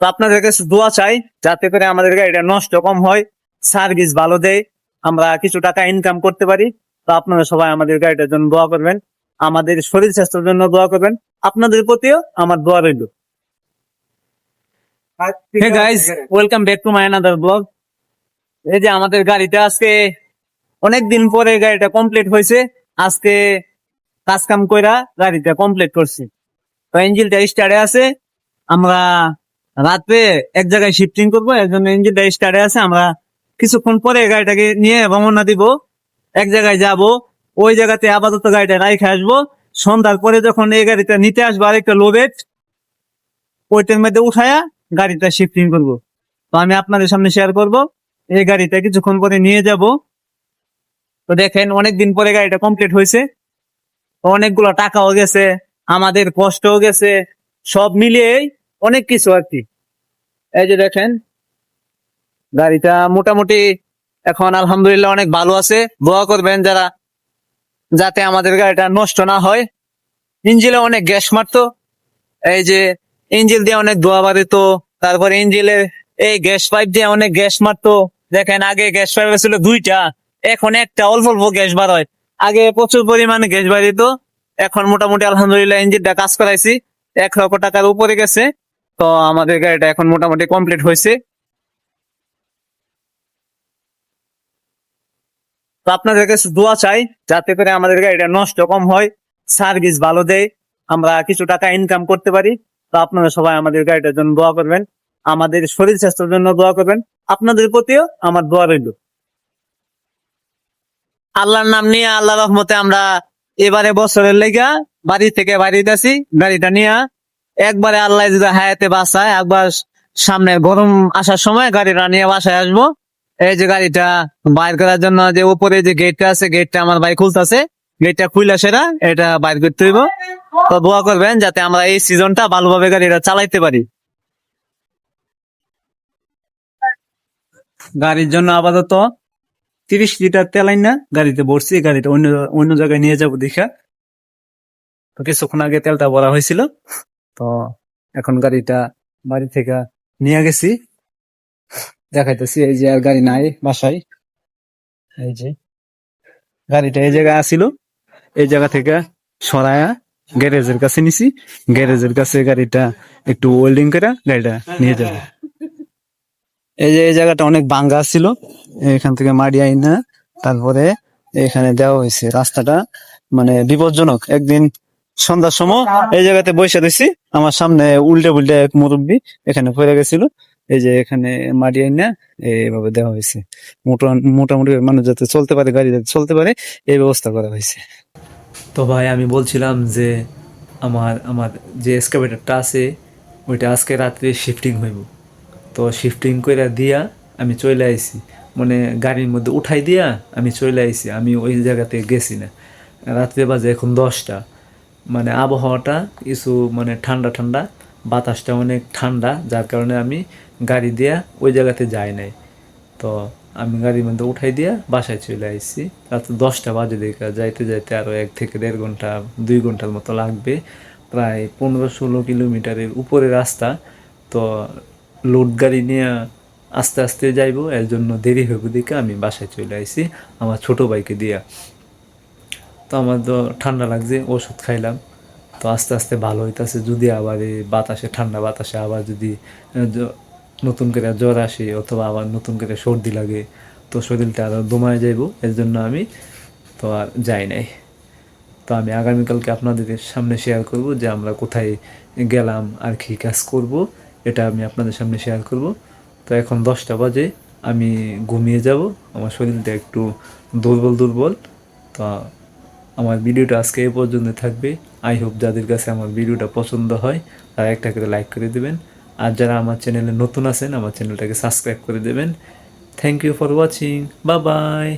তো আপনাদের কাছে দোয়া চাই যাতে করে আমাদের গাড়িটা নষ্ট কম হয় সার্ভিস ভালো দেয়, আমরা কিছু টাকা ইনকাম করতে পারি। তো আপনারা সবাই আমাদের গাড়িটার জন্য দোয়া করবেন, আমাদের শরীর স্বাস্থ্যের জন্য দোয়া করবেন, আপনাদের প্রতিও আমার দোয়া রইল। Guys welcome back to my another blog এই যে আমাদের গাড়িটা আজকে অনেক দিন পরে গাড়িটা কমপ্লিট হয়েছে, আজকে কাজ কাম কইরা গাড়িটা কমপ্লিট করছি। তো ইঞ্জিনটা স্টার্টে আছে, আমরা রাতে এক জায়গায় শিফটিং করব, এর জন্য ইঞ্জিনটা স্টার্টে আছে, আমরা কিছুক্ষণ পরে গাড়িটাকে নিয়ে রওনা দিব। এক জায়গায় যাব, ওই জায়গাতে আপাতত গাড়িটা রাইখে আসব। সন্ধ্যার পরে যখন এই গাড়িটা নিতে আসব, আরেকটা লোবেট ওইটার মধ্যে উঠায়া গাড়িটা শিফটিং করব। তো আমি আপনাদের সামনে শেয়ার করব, এই গাড়িটা কিছুক্ষণ পরে নিয়ে যাব। তো দেখেন অনেক দিন পরে গাড়িটা কমপ্লিট হয়েছে। অনেকগুলো টাকাও গেছে, আমাদের কষ্টও গেছে, সব মিলিয়ে অনেক কিছু আর কি। এই যে দেখেন, গাড়িটা মোটামুটি এখন আলহামদুলিল্লাহ অনেক ভালো আছে। দোয়া করবেন যারা, যাতে আমাদের গাড়িটা নষ্ট না হয়। ইঞ্জিলে অনেক গ্যাস মারতো। এই যে ইঞ্জিল দিয়ে অনেক ধোয়া বাড়িতো তারপরে ইঞ্জিলের এই গ্যাস পাইপ দিয়ে অনেক গ্যাস মারতো। দেখেন, আগে গ্যাস পাইপ ছিল দুইটা, এখন একটা অল্প অল্প গ্যাস বার হয়। আগে প্রচুর পরিমাণে গ্যাস বাড়িত। এখন মোটামুটি আলহামদুলিল্লাহ ইঞ্জিনটা কাজ করাইছি। এক লক্ষ টাকার উপরে গেছে। তো আমাদের গাড়িটা এখন মোটামুটি কমপ্লিট হয়েছে। তো আপনাদের কাছে দোয়া চাই যাতে করে আমাদের গাড়িটা নষ্ট কম হয় সার্ভিস ভালো দেয়, আমরা কিছু টাকা ইনকাম করতে পারি। তো আপনারা সবাই আমাদের গাড়িটার জন্য দোয়া করবেন, আমাদের শরীর স্বাস্থ্যের জন্য দোয়া করবেন, আপনাদের প্রতিও আমার দোয়া রইল। আল্লাহর নাম নিয়ে আল্লাহ রহমতে আমরা এবারে বছরের লেগা বাড়ি থেকে বাড়িতে আছি গাড়িটা নিয়ে একবারে আল্লাহ যদি হায়াতে বাসায় একবার সামনে গরম আসার সময় গাড়িটা নিয়ে বাসায় আসব। এই যে গাড়িটা বাইর করার জন্য যে উপরে যে গেটটা আছে গেটটা আমার ভাই খুলতেছে। গেটটা খুলে সেরা, এটা বাইর করতে হইব। তো দোয়া করবেন যাতে আমরা এই সিজনটা ভালোভাবে গাড়িটা চালাইতে পারি। গাড়ির জন্য আপাতত তিরিশ লিটার তেল আইন না গাড়িতে ভরছি গাড়িটা অন্য অন্য জায়গায় নিয়ে যাব দেখা। তো কিছুক্ষণ আগে তেলটা ভরা হয়েছিল। তো এখন গাড়িটা বাড়ি থেকে নিয়ে গেছি। দেখাইতেছি, এই যে আর গাড়ি নাই বাসায়। এই যে গাড়িটা এই জায়গায় আসিল এই জায়গা থেকে সরায়া গ্যারেজের কাছে নিছি। গ্যারেজের কাছে গাড়িটা একটু ওয়েল্ডিং করে গাড়িটা নিয়ে যাবে। এই যে এই জায়গাটা অনেক ভাঙ্গা ছিল এখান থেকে মাড়ি আইনা, তারপরে এখানে দেওয়া হয়েছে রাস্তাটা মানে বিপজ্জনক। একদিন সন্ধ্যার সময় এই জায়গাতে বসে দিছি আমার সামনে উল্টে উল্টে এক মুরব্বী এখানে পড়ে গেছিল। এই যে এখানে মাটি আইনা এইভাবে দেওয়া হয়েছে। মোটা- মোটামুটি মানুষ যাতে চলতে পারে, গাড়ি যাতে চলতে পারে, এই ব্যবস্থা করা হয়েছে। তো ভাই, আমি বলছিলাম যে আমার আমার যে এক্সকাভেটারটা আছে, ওইটা আজকে রাত্রে শিফটিং হইব। তো শিফটিং করে দিয়া আমি চলে আইছি। মানে গাড়ির মধ্যে উঠাই দিয়া আমি চলে আইছি। আমি ওই জায়গাতে গেছি না। রাত্রে বাজে এখন দশটা। মানে আবহাওয়াটা কিছু মানে ঠান্ডা ঠান্ডা, বাতাসটা অনেক ঠান্ডা, যার কারণে আমি গাড়ি দিয়া ওই জায়গাতে যাই নাই। তো আমি গাড়ির মধ্যে উঠাই দিয়া বাসায় চলে আসছি রাত দশটা বাজে দিকে যাইতে যাইতে আরও এক থেকে দেড় ঘণ্টা, দুই ঘণ্টার মতো লাগবে। প্রায় পনেরো ষোলো কিলোমিটারের উপরে রাস্তা। তো লোড গাড়ি নিয়ে আস্তে আস্তে যাইবো, এর জন্য দেরি হইব দেখে আমি বাসায় চলে আসছি আমার ছোট বাইকে দিয়া। তো আমার তো ঠান্ডা লাগছে, ওষুধ খাইলাম। তো আস্তে আস্তে ভালো হইতাছে, যদি আবার এই বাতাসে, ঠান্ডা বাতাসে আবার যদি নতুন করে জ্বর আসে অথবা আবার নতুন করে সর্দি লাগে, তো শরীরটা আরও দমায় যাইব, এর জন্য আমি তো আর যাই নাই। তো আমি আগামীকালকে আপনাদের সামনে শেয়ার করব যে আমরা কোথায় গেলাম আর কী কাজ করব, এটা আমি আপনাদের সামনে শেয়ার করব। তো এখন দশটা বাজে, আমি ঘুমিয়ে যাব, আমার শরীরটা একটু দুর্বল দুর্বল, তো আমার ভিডিওটা আজকে এ পর্যন্ত থাকবে। আই হোপ যাদের কাছে আমার ভিডিওটা পছন্দ হয়, তারা একটা করে লাইক করে দেবেন। আর যারা আমার চ্যানেলে নতুন আছেন, আমার চ্যানেলটাকে সাবস্ক্রাইব করে দেবেন। থ্যাংক ইউ ফর ওয়াচিং বা বাই